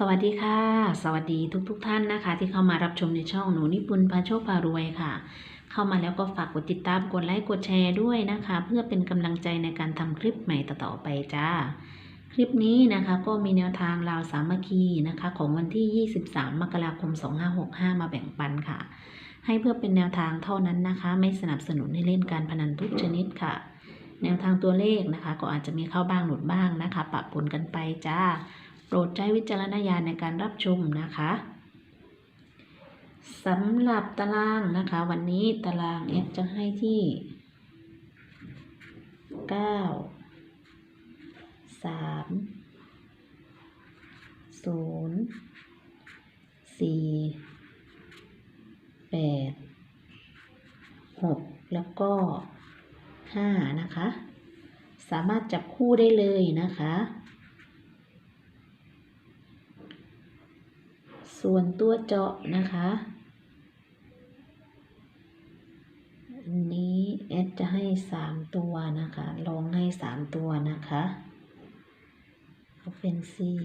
สวัสดีค่ะ สวัสดีทุกๆทท่านนะคะ ที่เข้ามารับชมในช่องหนูนิปุนพาโชคพารวยค่ะ เข้ามาแล้วก็ฝากกดติดตามกดไลค์กดแชร์ด้วยนะคะ เพื่อเป็นกำลังใจในการทำคลิปใหม่ต่อๆไปจ้า คลิปนี้นะคะก็มีแนวทางราวสามัคคีนะคะ ของวันที่ 23 มกราคม 2565 มาแบ่งปันค่ะ ให้เพื่อเป็นแนวทางเท่านั้นนะคะ ไม่สนับสนุนให้เล่นการพนันทุกชนิดค่ะ แนวทางตัวเลขนะคะ ก็อาจจะมีเข้าบ้างหลุดบ้างนะคะ ปะปนกันไปจ้า โปรดใช้วิจารณญาณในการรับชมนะคะสำหรับตารางนะคะ วันนี้ตารางเอฟจะให้ที่9 3 0 4 8 6แล้วก็5นะคะ สามารถจับคู่ได้เลยนะคะ ส่วนตัวเจาะนะคะ อันนี้แอดจะให้สามตัวนะคะ ลองให้สามตัวนะคะก็เป็นสี่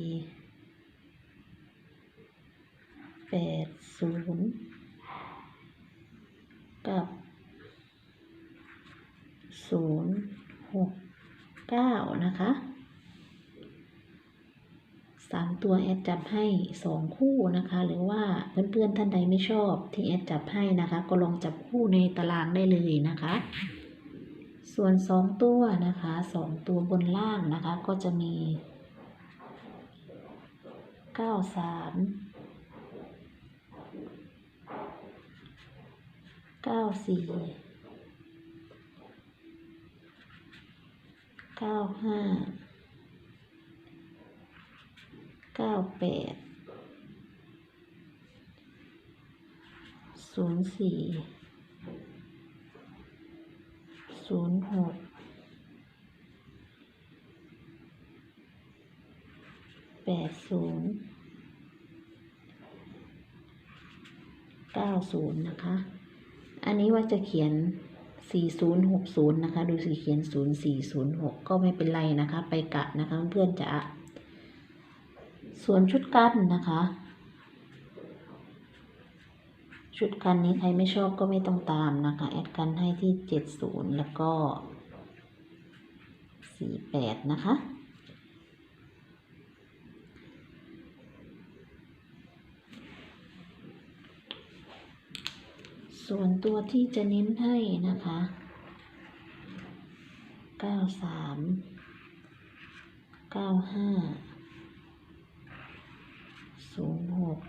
แปดศูนย์กับศูนย์หกเก้านะคะ สามตัวแอดจับให้สองคู่นะคะ หรือว่าเพื่อนๆท่านใดไม่ชอบที่แอดจับให้นะคะ ก็ลองจับคู่ในตารางได้เลยนะคะ ส่วนสองตัวนะคะสองตัวบนล่างนะคะ ก็จะมีเก้าสามเก้าสี่เก้าห้า เก้าแปดศูนย์สี่ศูนย์หกแปดศูนย์เก้าศูนย์นะคะ อันนี้ว่าจะเขียน4060นย์หกศูนย์นะคะ ดูสิเขียน0406ก็ไม่เป็นไรนะคะ ไปกะนะคะเพื่อนๆจะ สวมชุดกันนะคะ ชุดกันนี้ใครไม่ชอบก็ไม่ต้องตามนะคะ แอดกันให้ที่เจ็ดศูนย์แล้วก็สี่แปดนะคะส่วนตัวที่จะเน้นให้นะคะ 93 95 ศูนย์หก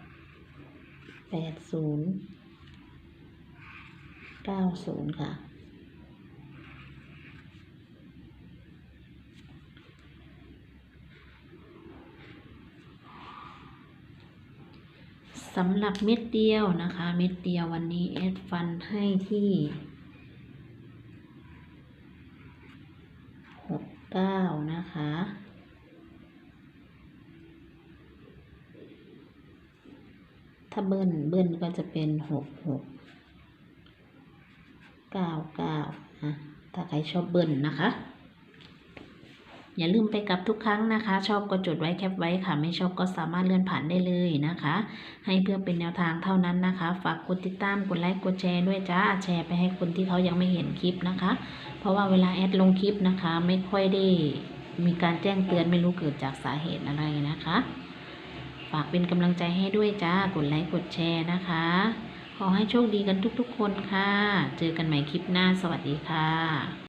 แปดศูนย์เก้าศูนย์ค่ะ สำหรับเม็ดเดียวนะคะ เม็ดเดียววันนี้เอดฟันให้ที่หกเก้านะคะ ถ้าเบิ้ลเบิ้ลก็จะเป็นหกหกเก้าเก้าอะถ้าใครชอบเบิ้ลนะคะ อย่าลืมไปกลับทุกครั้งนะคะ ชอบก็จดไว้แคปไว้ค่ะ ไม่ชอบก็สามารถเลื่อนผ่านได้เลยนะคะ ให้เพื่อเป็นแนวทางเท่านั้นนะคะ ฝากกดติดตามกดไลค์กดแชร์ด้วยจ้าแชร์ไปให้คนที่เขายังไม่เห็นคลิปนะคะ เพราะว่าเวลาแอดลงคลิปนะคะ ไม่ค่อยได้มีการแจ้งเตือนไม่รู้เกิดจากสาเหตุอะไรนะคะ ฝากเป็นกำลังใจให้ด้วยจ้ากดไลค์กดแชร์นะคะ ขอให้โชคดีกันทุกๆคนค่ะ เจอกันใหม่คลิปหน้าสวัสดีค่ะ